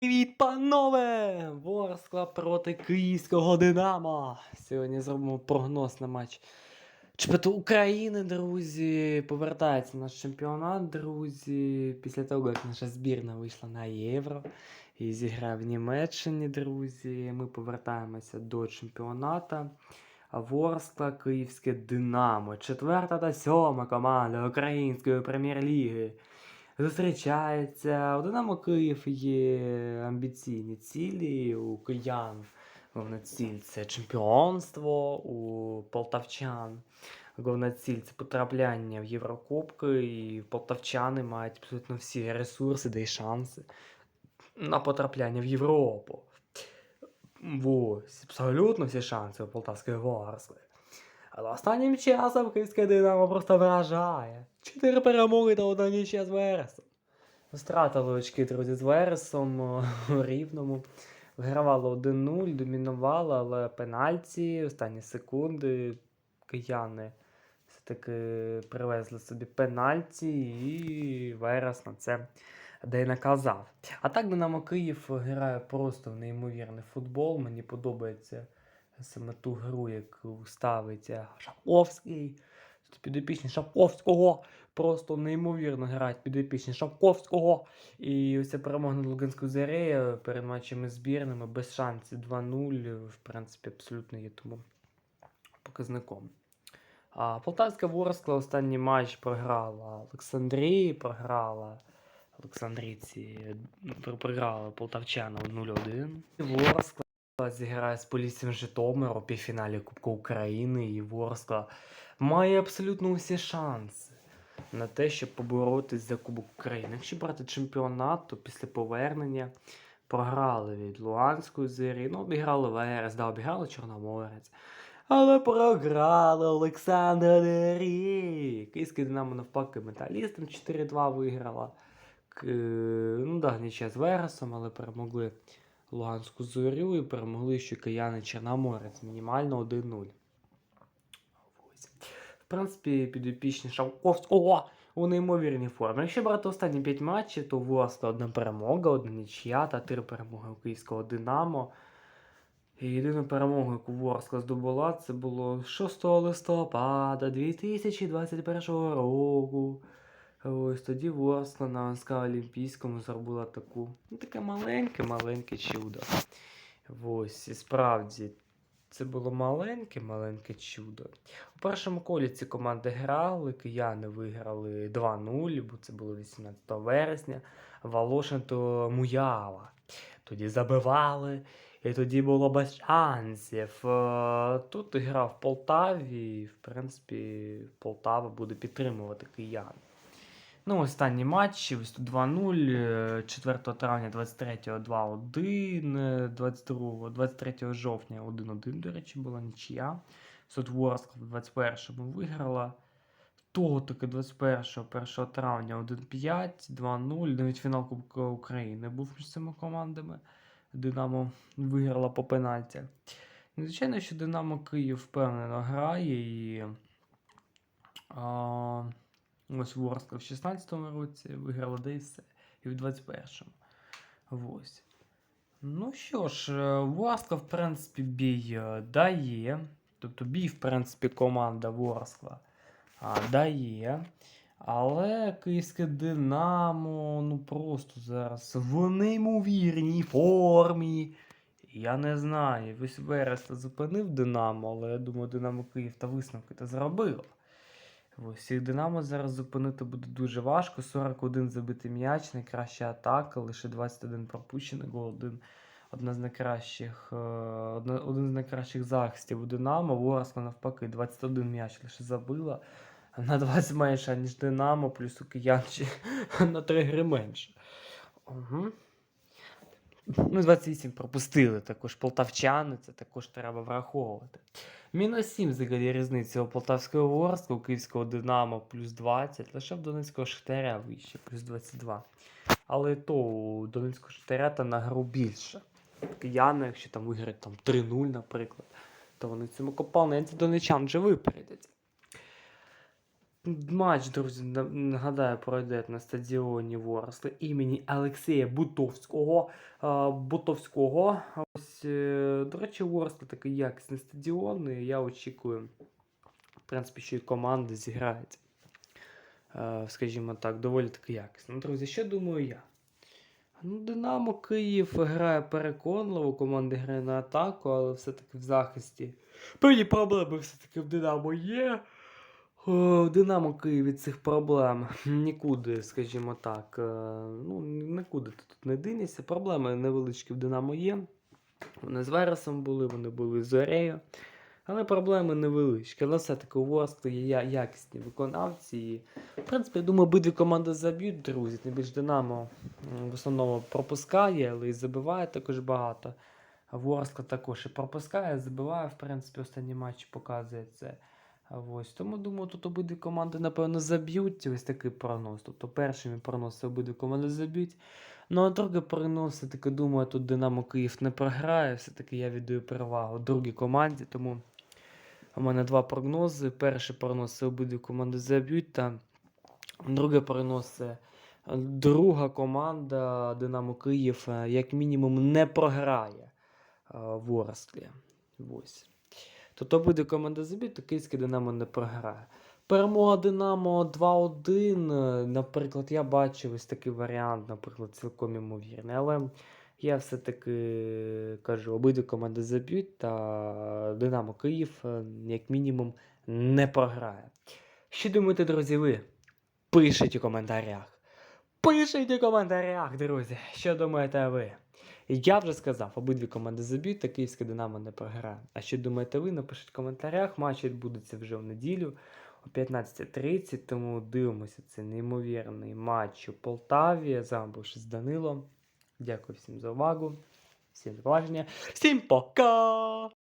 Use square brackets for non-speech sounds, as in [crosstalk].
Привіт, панове! Ворскла проти київського Динамо. Сьогодні зробимо прогноз на матч Чемпіонату України, друзі. Повертається наш чемпіонат, друзі. Після того, як наша збірна вийшла на Євро і зіграє в Німеччині, друзі. Ми повертаємося до чемпіоната. Ворскла, Київське Динамо. Четверта та сьома команда Української прем'єр-ліги зустрічається. У Динамо Київ є амбіційні цілі, у киян головна ціль це чемпіонство, у полтавчан. Головна ціль це потрапляння в Єврокубки, і полтавчани мають абсолютно всі ресурси да й шанси на потрапляння в Європу. Ось, абсолютно всі шанси у полтавської Ворсли. Але останнім часом київське Динамо просто вражає. Чотири перемоги та одна нічия з Вересом. Стратили очки, друзі, з Вересом [laughs] у рівному. Вигравало 1-0, домінувало, але пенальті, останні секунди. Кияни все-таки привезли собі пенальті, і Верес на це де наказав. А так Динамо Київ грає просто в неймовірний футбол. Мені подобається саме ту гру, яку ставить е, Шаповський. Тут підопічні Шаповського. Просто неймовірно грають підопічні Шаповського. І ця перемога над Луганською Зарею перед матчами збірними без шансів 2-0, в принципі, абсолютно є тому показником. А Полтавська Ворскла останній матч програла Олександрії, програла Олександрійці, пр- програла Полтавчана 0-1. Ворскла зіграє з Поліссям Житомир у півфіналі Кубку України, і Ворскла має абсолютно усі шанси на те, щоб поборотись за Кубок України. Якщо брати чемпіонат, то після повернення програли від Луганської зирі, ну, обіграли Верес, да, обіграли Чорноморець. Але програли Олександр Дері. Київське Динамо навпаки металістам 4-2 виграла. Ну да, нічия з Вересом, але перемогли Луганську зорю і перемогли ще кияни Чорноморець. Мінімально 1-0. В принципі, підопічні Шавковського у неймовірній формі. Якщо брати останні 5 матчів, то власне одна перемога, одна нічия та три перемоги у київського Динамо. І єдину перемогу, яку Ворскла здобула, це було 6 листопада 2021 року. Ось тоді Ворскла на ОСК Олімпійському зробила таку, ну, таке маленьке-маленьке чудо. Ось, і справді, це було маленьке-маленьке чудо. У першому колі ці команди грали, кияни виграли 2-0, бо це було 18 вересня. Волошин то Муява. Тоді забивали, і тоді було без шансів. Е, Тут гра в Полтаві, і, в принципі, Полтава буде підтримувати киян. Ну, останні матчі, ось тут 2-0, е, 4 травня 23 2-1, е, 22, 23 жовтня 1-1, до речі, була нічия. Сотворська в 21-му виграла. Того таки 21 1 травня 1-5, 2-0. Навіть фінал Кубка України був між цими командами. Динамо виграла по пенальті. Звичайно, що Динамо Київ впевнено грає і. А, ось Ворскла в 16-му році виграла де і в 21-му. Ось. Ну що ж, е, Ворскла, в принципі, бій е, дає. Тобто бій, в принципі, команда Ворскла дає. Але київське Динамо, ну просто зараз в неймовірній формі. Я не знаю, весь Верес зупинив Динамо, але я думаю, Динамо Київ та висновки та зробило. Ось і Динамо зараз зупинити буде дуже важко. 41 забитий м'яч, найкраща атака, лише 21 пропущений гол, один, одна з найкращих, е, одна, один з найкращих захистів у Динамо. Ворскла навпаки, 21 м'яч лише забила. На 20 менше, ніж Динамо, плюс у киян [laughs] на 3 гри менше. Угу. Ну, 28 пропустили також полтавчани, це також треба враховувати. Мінус 7 взагалі різниця у Полтавського Ворскла, у Київського Динамо плюс 20, лише в Донецького Шахтаря вище, плюс 22. Але то у Донецького Шахтаря та на гру більше. Кияни, якщо там виграють там 3-0, наприклад, то вони цьому компоненті донечан вже випередять. Матч, друзі, нагадаю, пройде на стадіоні Ворсли імені Олексія Бутовського. Бутовського. Ось, е, до речі, Ворсли такий якісний стадіон, і я очікую, в принципі, що і команди зіграють. е, Скажімо так, доволі таки якісно. Друзі, що думаю я? Ну, Динамо Київ грає переконливо, команда грає на атаку, але все-таки в захисті. Певні проблеми все-таки в Динамо є. В Динамо Київ від цих проблем нікуди, скажімо так. е, Ну, нікуди ти тут не динешся. Проблеми невеличкі в Динамо є. Вони з Вересом були, вони були з Зорею. Але проблеми невеличкі. Але все-таки у Ворскли є якісні виконавці. І, в принципі, я думаю, обидві команди заб'ють, друзі. Тим більш Динамо в основному пропускає, але і забиває також багато. А Ворскла також і пропускає, забиває, в принципі, останні матчі показує це. Ось. Тому думаю, тут обидві команди, напевно, заб'ють. Ось такий прогноз. Тобто першими прогноз це обидві команди заб'ють. Ну, а другий прогноз, все-таки думаю, тут Динамо Київ не програє. Все-таки я віддаю перевагу другій команді. Тому у мене два прогнози. Перший прогноз обидві команди заб'ють. Та другий прогноз друга команда Динамо Київ, е, як мінімум, не програє е, в Ворсклі. Ось. Тобто обидві команди заб'ють, то київське Динамо не програє. Перемога Динамо 2-1. е, Наприклад, я бачив ось такий варіант, наприклад, цілком імовірний. Але я все-таки кажу, обидві команди заб'ють, та Динамо Київ, як мінімум, не програє. Що думаєте, друзі, ви? Пишіть у коментарях. Пишіть у коментарях, друзі, що думаєте ви? Я вже сказав, обидві команди заб'ють, та київське Динамо не програє. А що думаєте ви? Напишіть в коментарях. Матч відбудеться вже в неділю о 15.30, тому дивимося цей неймовірний матч у Полтаві. З вами був з Данилом. Дякую всім за увагу. Всім зваження. Всім пока!